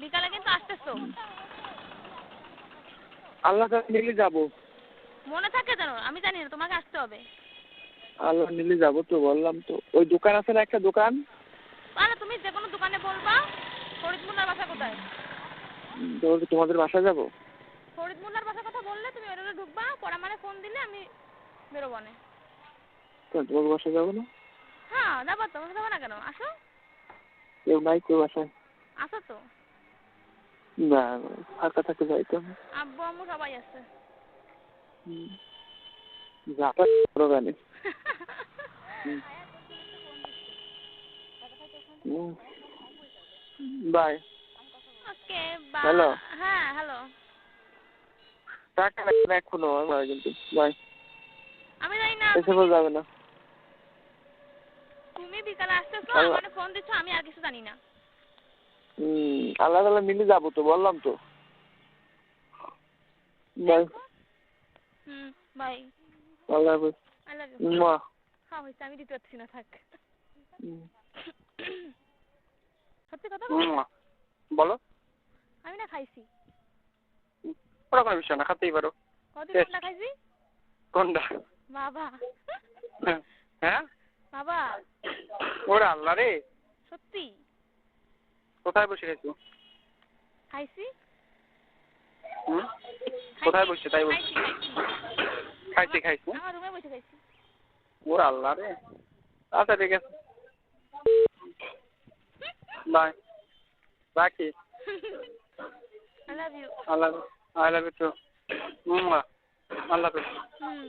বিকালে কিন্তু আসতেছো। আল্লাহ তালা নিলে যাব। মনে থাকে যেন আমি জানি না তোমাকে আসতে হবে। আল্লাহ নিলে যাব তো বললাম তো। ওই দোকান আছে না একটা দোকান? তাহলে তুমি যে কোনো দোকানে বলবা ফরিদ মোল্লার বাসা কোথায়? তো তোমাদের বাসায় যাব। ফরিদ মোল্লার বাসার কথা বললে তুমি ওটা ঢুকবা পরে মানে ফোন দিলে আমি বেরোবো না কেন তোমাদের বাসায় যাব না? হ্যাঁ যাব তো যাব না কেন? আসো। কেউ নাই কেউ বাসায়। আসো তো। না ফাঁকা থাকে যাইতাম আব্বু আম্মু সবাই আছে। যাতা করো গানে। বাই। ওকে বা Hello? হ্যাঁ হ্যালো। টাকা লাগবে এখনও আমার কিন্তু বাই। আমি জানি না এসে যাবে না। তুমি বিকালে আসতেছো? মানে ফোন দিচ্ছ আমি আর কিছু জানি না। হুম আল্লাহ তালা মিলে যাব তো বললাম তো। বাই। Hmm by. আল্লাহ হাফেজ। মা। হ্যাঁ হয়েছে আমি দিতে পারছি না থাক। সত্যি কথা বলো? আমি না খাইছি। বিষয় না খাতেই পারো. খাইছি? কোনটা? বাবা। হ্যাঁ? বাবা। ওরে আল্লাহ রে। সত্যি? কোথায় বসে খাইছো খাইছি। হুম? কোথায় বসে তাই বলছি। খাইছি খাইছি। আমার রুমে বসে খাইছি। ওরে আল্লাহ রে। আচ্ছা ঠিক আছে। বাই। রাখি। I love you Allah I love you too Allah হাফেজ হুম।